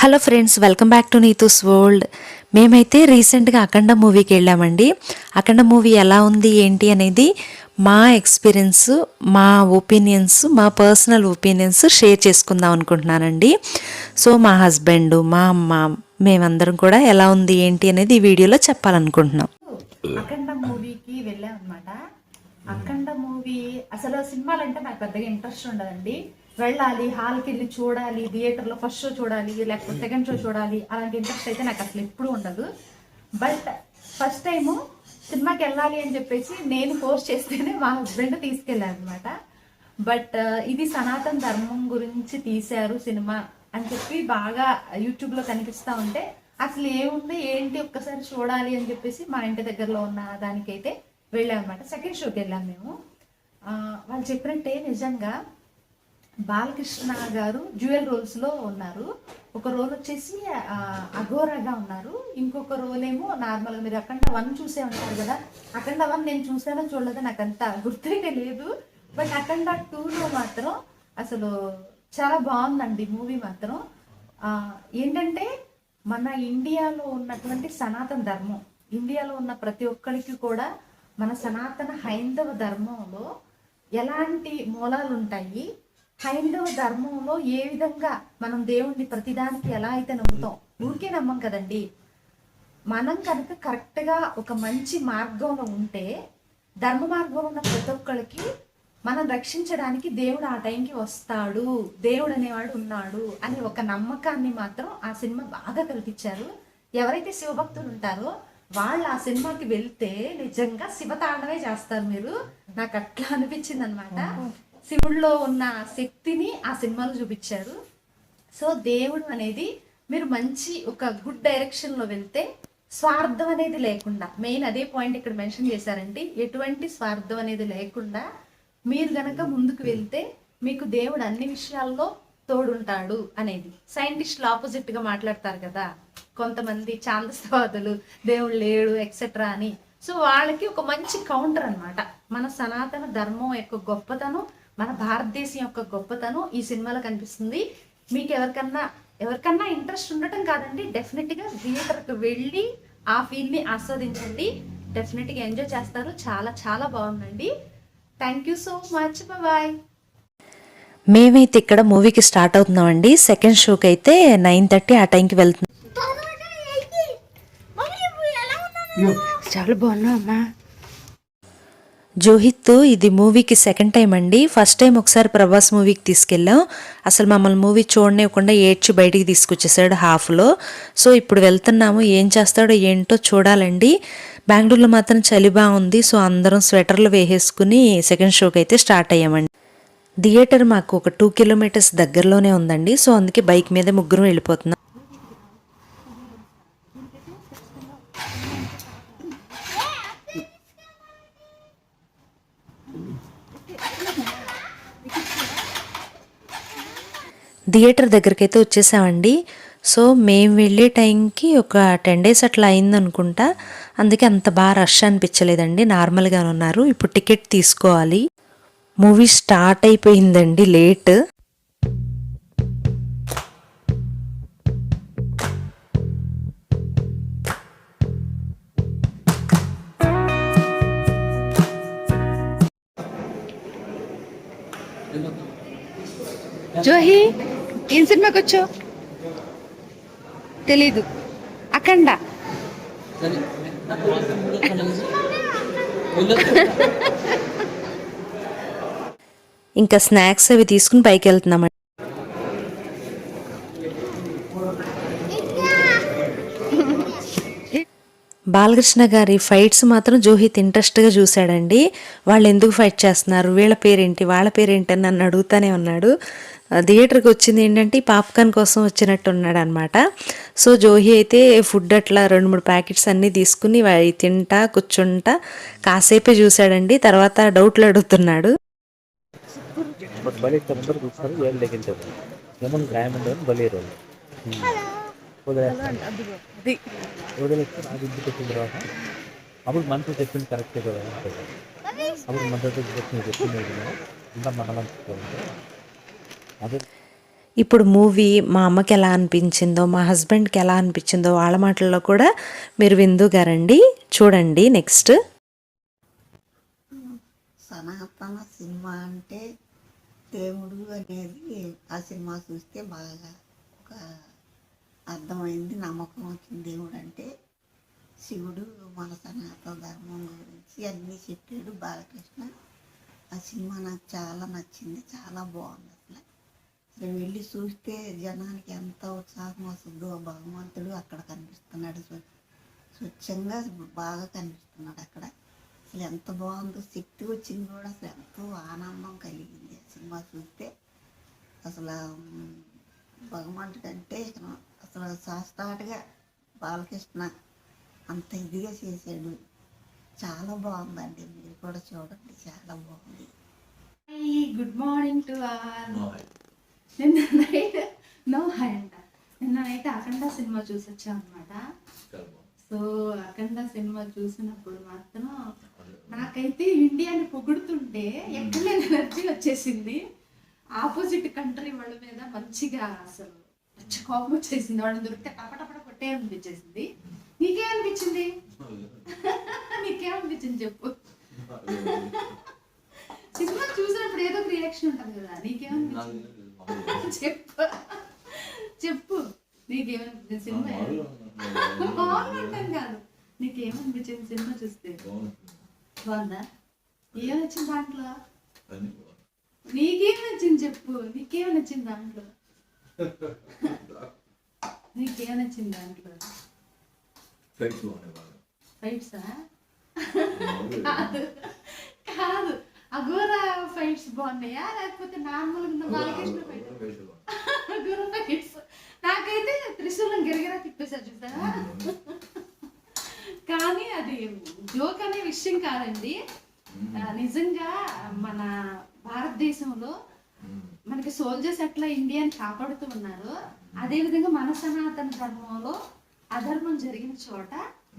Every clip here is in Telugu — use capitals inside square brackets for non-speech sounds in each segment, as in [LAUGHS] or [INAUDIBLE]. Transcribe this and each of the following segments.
Hello friends welcome back to Neethu's world. మేమైతే రీసెంట్గా అఖండ మూవీకి వెళ్ళామండి. అఖండ మూవీ ఎలా ఉంది ఏంటి అనేది మా ఎక్స్పీరియన్స్ మా ఒపీనియన్స్ మా పర్సనల్ ఒపీనియన్స్ షేర్ చేసుకుందాం అనుకుంటున్నానండి. సో మా హస్బెండ్ మా అమ్మ మేమందరం కూడా ఎలా ఉంది ఏంటి అనేది ఈ వీడియోలో చెప్పాలనుకుంటున్నాం. అఖండ మూవీకి వెళ్ళాం అనమాట అఖండ మూవీ అసలు సినిమాలు అంటే నాకు పెద్దగా ఇంట్రెస్ట్ ఉండదండి. వెళ్ళాలి హాల్కి వెళ్ళి చూడాలి థియేటర్లో ఫస్ట్ షో చూడాలి లేకపోతే సెకండ్ షో చూడాలి అలాంటి ఇంట్రెస్ట్ అయితే నాకు అసలు ఎప్పుడూ ఉండదు. బట్ ఫస్ట్ టైము సినిమాకి వెళ్ళాలి అని చెప్పేసి నేను ఫోర్స్ చేస్తేనే మా హస్బెండ్ తీసుకెళ్ళారు అనమాట బట్ uh, ఇది సనాతన ధర్మం గురించి తీశారు సినిమా అని చెప్పి బాగా యూట్యూబ్లో కనిపిస్తూ కనిపిస్తా ఉంటే అసలు ఏముంది ఏంటి ఒక్కసారి చూడాలి అని చెప్పేసి మా ఇంటి దగ్గరలో ఉన్న దానికైతే వెళ్ళాం అనమాట సెకండ్ షోకి వెళ్ళాం మేము. Uh, వాళ్ళు చెప్పినట్టే నిజంగా బాలకృష్ణ గారు జ్యువెల్ రోల్స్లో ఉన్నారు. ఒక రోల్ వచ్చేసి అఘోరగా అఘోరాగా ఉన్నారు. ఇంకొక రోల్ ఏమో నార్మల్ మీరు అఖండ వన్ చూసే ఉంటారు కదా. అఖండ వన్ నేను చూసానో చూడలేదో నాకు అంత గుర్తుకే లేదు. బట్ అఖండ టూలో మాత్రం అసలు చాలా బాగుందండి మూవీ మాత్రం. ఏంటంటే మన ఇండియాలో ఉన్నటువంటి సనాతన ధర్మం ఇండియాలో ఉన్న ప్రతి ఒక్కరికి కూడా మన సనాతన హైందవ ధర్మంలో ఎలాంటి మూలాలు ఉంటాయి హైందవ ధర్మంలో ఏ విధంగా మనం దేవుణ్ణి ప్రతిదానికి ఎలా అయితే నమ్ముతాం ఊరికే నమ్మం కదండి. మనం కనుక కరెక్ట్గా ఒక మంచి మార్గంలో ఉంటే ధర్మ మార్గంలో ఉన్న ప్రతి ఒక్కరికి మనం రక్షించడానికి దేవుడు ఆ టైంకి వస్తాడు దేవుడు అనేవాడు ఉన్నాడు అనే ఒక నమ్మకాన్ని మాత్రం ఆ సినిమా బాగా కల్పించారు ఎవరైతే శివభక్తులు ఉంటారో వాళ్ళు ఆ సినిమాకి వెళ్తే నిజంగా శివతాండవే చేస్తారు మీరు. నాకు అట్లా అనిపించింది అనమాట శివుడిలో ఉన్న శక్తిని ఆ సినిమాలో చూపించారు. సో దేవుడు అనేది మీరు మంచి ఒక గుడ్ డైరెక్షన్లో వెళ్తే స్వార్థం అనేది లేకుండా మెయిన్ అదే పాయింట్ ఇక్కడ మెన్షన్ చేశారంటే ఎటువంటి స్వార్థం అనేది లేకుండా మీరు గనక ముందుకు వెళ్తే మీకు దేవుడు అన్ని విషయాల్లో తోడుంటాడు అనేది. సైంటిస్టులు ఆపోజిట్గా మాట్లాడతారు కదా కొంతమంది ఛాందస్తవాదులు దేవుడు లేడు ఎక్సెట్రా అని. సో వాళ్ళకి ఒక మంచి కౌంటర్ అనమాట మన సనాతన ధర్మం యొక్క గొప్పతనం మన భారతదేశం యొక్క గొప్పతనం ఈ సినిమాలో కనిపిస్తుంది. మీకు ఎవరికన్నా ఎవరికన్నా ఇంట్రెస్ట్ ఉండటం కాదండి డెఫినెట్గా థియేటర్కి వెళ్ళి ఆ ఫీల్ని ఆస్వాదించండి. డెఫినెట్గా ఎంజాయ్ చేస్తారు. చాలా చాలా బాగుందండి. Thank you so much bye మేమైతే ఇక్కడ మూవీకి స్టార్ట్ అవుతున్నామండి. సెకండ్ షోకి అయితే నైన్ థర్టీ ఆ టైంకి వెళ్తున్నాం. చాలా బాగున్నావు అమ్మా. జోహిత్ ఇది మూవీకి సెకండ్ టైం అండి. ఫస్ట్ టైం ఒకసారి ప్రభాస్ మూవీకి తీసుకెళ్ళాం. అసలు మమ్మల్ని మూవీ చూడనివ్వకుండా ఏడ్చి బయటికి తీసుకొచ్చేసాడు హాఫ్లో సో ఇప్పుడు వెళ్తున్నాము. ఏం చేస్తాడో ఏంటో చూడాలండి. బెంగళూరులో మాత్రం చలి బాగుంది. సో అందరం స్వెటర్లు వేసేసుకుని సెకండ్ షోకి అయితే స్టార్ట్ అయ్యామండి. థియేటర్ మాకు ఒక టూ కిలోమీటర్స్ దగ్గరలోనే ఉందండి. సో అందుకే బైక్ మీద ముగ్గురం వెళ్ళిపోతున్నాం. థియేటర్ దగ్గరకైతే వచ్చేసామండి. సో మేము వెళ్ళే టైంకి ఒక టెన్ డేస్ అట్లా అయిందనుకుంటా. అందుకే అంత బాగా రష్ అనిపించలేదండి. నార్మల్గా ఉన్నారు. ఇప్పుడు టికెట్ తీసుకోవాలి. మూవీ స్టార్ట్ అయిపోయిందండి లేట్. జోహి ఏం సినిమాకి వచ్చావు? తెలీదు. అఖండ. ఇంకా స్నాక్స్ అవి తీసుకుని పైకి వెళ్తున్నామండి. బాలకృష్ణ గారి ఫైట్స్ మాత్రం జోహిత్ ఇంట్రెస్ట్గా చూశాడండి. వాళ్ళు ఎందుకు ఫైట్ చేస్తున్నారు? వీళ్ళ పేరేంటి? వాళ్ళ పేరేంటి? అని నన్ను అడుగుతానే ఉన్నాడు. థియేటర్కి వచ్చింది ఏంటంటే పాప్కార్న్ కోసం వచ్చినట్టున్నాడు అనమాట సో జోహి అయితే ఫుడ్ అట్లా రెండు మూడు ప్యాకెట్స్ అన్నీ తీసుకుని తింటా కూర్చుంటా కాసేపే చూశాడండి తర్వాత డౌట్లు అడుగుతున్నాడు. అప్పుడు చెప్పింది కదా అప్పుడు మనతో చెప్పింది చెప్పింది ఇంకా మనం ఇప్పుడు మూవీ మా అమ్మకి ఎలా అనిపించిందో మా హస్బెండ్కి ఎలా అనిపించిందో వాళ్ళ మాటల్లో కూడా మీరు విందుగారండి చూడండి నెక్స్ట్. సనాతన సినిమా అంటే దేవుడు అనేది ఆ సినిమా చూస్తే బాగా ఒక అర్థమైంది నమ్మకం వచ్చింది. దేవుడు అంటే శివుడు మన సనాతన ధర్మం గురించి అన్నీ చెప్పాడు బాలకృష్ణ. ఆ సినిమా నాకు చాలా నచ్చింది చాలా బాగుంది. అసలు వెళ్ళి చూస్తే జనానికి ఎంత ఉత్సాహం వస్తుందో ఆ భగవంతుడు అక్కడ కనిపిస్తున్నాడు. స్వ- స్వచ్ఛంగా బాగా కనిపిస్తున్నాడు అక్కడ. అసలు ఎంత బాగుందో శక్తి వచ్చింది కూడా అసలు ఎంతో ఆనందం కలిగింది ఆ సినిమా చూస్తే. అసలు భగవంతుడు అంటే అసలు సాస్తాటుగా బాలకృష్ణ అంత ఇదిగా చేశాడు. చాలా బాగుందండి. మీరు కూడా చూడండి. చాలా బాగుంది. గుడ్ మార్నింగ్ టు ఆల్ నిన్న నైట్ నో హై అంట నిన్న నైట్ అఖండ సినిమా చూసి వచ్చాం అనమాట సో అఖండ సినిమా చూసినప్పుడు మాత్రం నాకైతే ఇండియాని పొగుడుతుంటే ఎక్కడ ఎనర్జీ వచ్చేసింది. ఆపోజిట్ కంట్రీ వాళ్ళ మీద మంచిగా అసలు మంచి కోపం వచ్చేసింది. వాళ్ళని దొరికితే టపటపట కొట్టే అనిపించేసింది. నీకేమనిపించింది? [LAUGHS] నీకేమనిపించింది చెప్పు. సినిమా చూసినప్పుడు ఏదో ఒక రియాక్షన్ ఉంటుంది కదా. నీకేమనిపించింది? చెప్పు. చెప్పు. నీకేమనిపించింది సినిమా? బాగుంటాం కాదు. నీకేమనిపించింది సినిమా చూస్తే? బాగుందా? ఏం నచ్చింది దాంట్లో? నీకేం నచ్చింది చెప్పు. నీకేం నచ్చింది దాంట్లో? నీకేం నచ్చింది దాంట్లో? ఫైట్సా కాదు. కాదు. అఘోరా ఫైట్స్ బాగున్నాయా? లేకపోతే నార్మల్ బాలకృష్ణ అఘోరా ఫైట్స్ నాకైతే త్రిశూలం గిరగిరా తిప్పేశారు చూసారా కానీ అది జోక్ అనే విషయం కాదండి. నిజంగా మన భారతదేశంలో మనకి సోల్జర్స్ ఎట్లా ఇండియాని కాపాడుతూ ఉన్నారు అదే విధంగా మన సనాతన ధర్మంలో అధర్మం జరిగిన చోట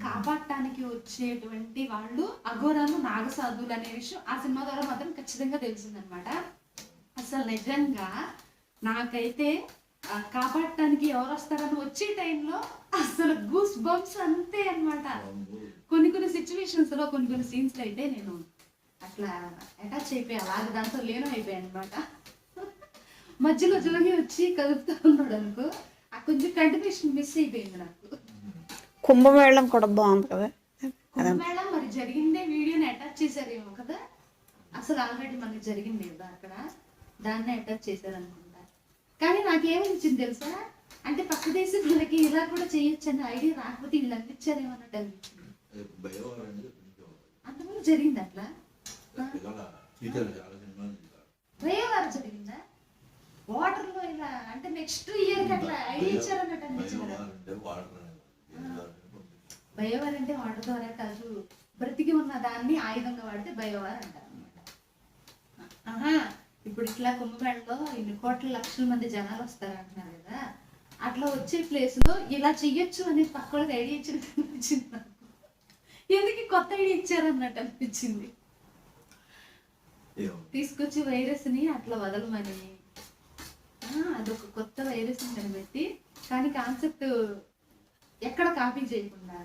కాపాడటానికి వచ్చేటువంటి వాళ్ళు అఘోరాలు నాగసాధువులు అనే విషయం ఆ సినిమా ద్వారా మాత్రం ఖచ్చితంగా తెలిసిందనమాట అసలు నిజంగా నాకైతే కాపాడటానికి ఎవరు వస్తారని వచ్చే టైంలో అసలు గూస్ బంప్స్ అంతే అనమాట కొన్ని కొన్ని సిచ్యువేషన్స్లో కొన్ని కొన్ని సీన్స్లో అయితే నేను అట్లా అటాచ్ అయిపోయి అలాగే దాంతో లేను అయిపోయాను అనమాట మధ్యలో జోగి వచ్చి కదుపుతూ ఉన్నాడు అనుకో ఆ కొంచెం కంటిన్యూషన్ మిస్ అయిపోయింది నాకు. కుంభమేళం కూడా బాగుంది కదా. మేడం మరి జరిగిందే వీడియోని అటాచ్ చేశారేమో కదా. అసలు ఆల్రెడీ మనకి జరిగింది కదా అక్కడ. దాన్ని అటాచ్ చేశారు అనుకుంటా కానీ నాకేమనిపించింది తెలుసా? అంటే పక్క దేశం వాళ్ళకి ఇలా కూడా చేయొచ్చు అనే ఐడియా రాకపోతే వీళ్ళు అందించారేమో అన్నట్టు అనిపించింది. అంతకుముందు జరిగింది అట్లా? రేవారు జరిగిందా? వాటర్లో ఇలా అంటే నెక్స్ట్ ఇయర్కి అట్లా ఐడియా ఇచ్చారన్నట్టు అనిపించింది? బయోవార్ అంటే ద్వారా కాదు బ్రతికి ఉన్న దాన్ని ఆయుధంగా వాడితే బయోవార్ అంటారు అనమాట ఆహా ఇప్పుడు ఇట్లా కుంభమేళలో ఇన్ని కోట్ల లక్షల మంది జనాలు వస్తారు అంటున్నారు కదా అట్లా వచ్చే ప్లేస్లో ఇలా చెయ్యొచ్చు అని పక్క వాళ్ళకి ఐడియా ఇచ్చినట్టు అనిపించింది నాకు. ఎందుకు కొత్త ఐడియా ఇచ్చారన్నట్టు అనిపించింది? తీసుకొచ్చి వైరస్ని అట్లా వదలమని. అదొక కొత్త వైరస్ కనిపెట్టి కానీ కాన్సెప్ట్ ఎక్కడ కాపీ చేయకుండా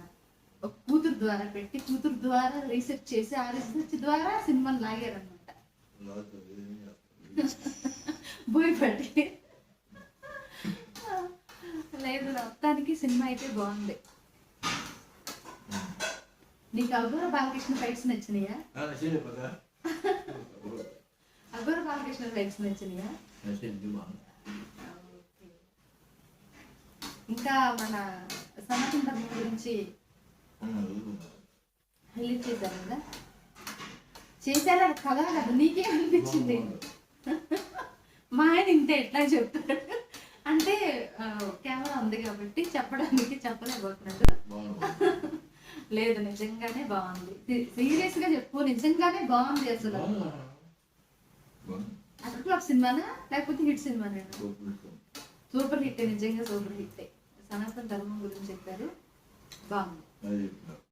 ఒక కూతురు ద్వారా పెట్టి కూతురు ద్వారా రీసెర్చ్ చేసి ఆ రీసెర్చ్ ద్వారా సినిమాని లాగారనమాట భయపడి లేదు మొత్తానికి సినిమా అయితే బాగుంది. నీకు అఘోర బాలకృష్ణ ఫైట్స్ నచ్చినాయా? అఘోర బాలకృష్ణ ఫైట్స్ నచ్చినాయా. ఇంకా మన సనాతన ధర్మం గురించి హైలైట్ చేశాను కదా చేశారా? కదా కదా నీకే అనిపించింది? మా ఆయన ఇంతే ఎట్లా చెప్తాడు అంటే కెమెరా ఉంది కాబట్టి చెప్పడానికి చెప్పలేకపోతున్నాడు. లేదు నిజంగానే బాగుంది. సీరియస్గా చెప్పు నిజంగానే బాగుంది అసలు. అసలు ఫ్లాప్ సినిమానా? లేకపోతే హిట్ సినిమానేనా? సూపర్ హిట్ నిజంగా సూపర్ హిట్. సనాతన ధర్మం గురించి చెప్పారు. బాగుంది. 大丈夫。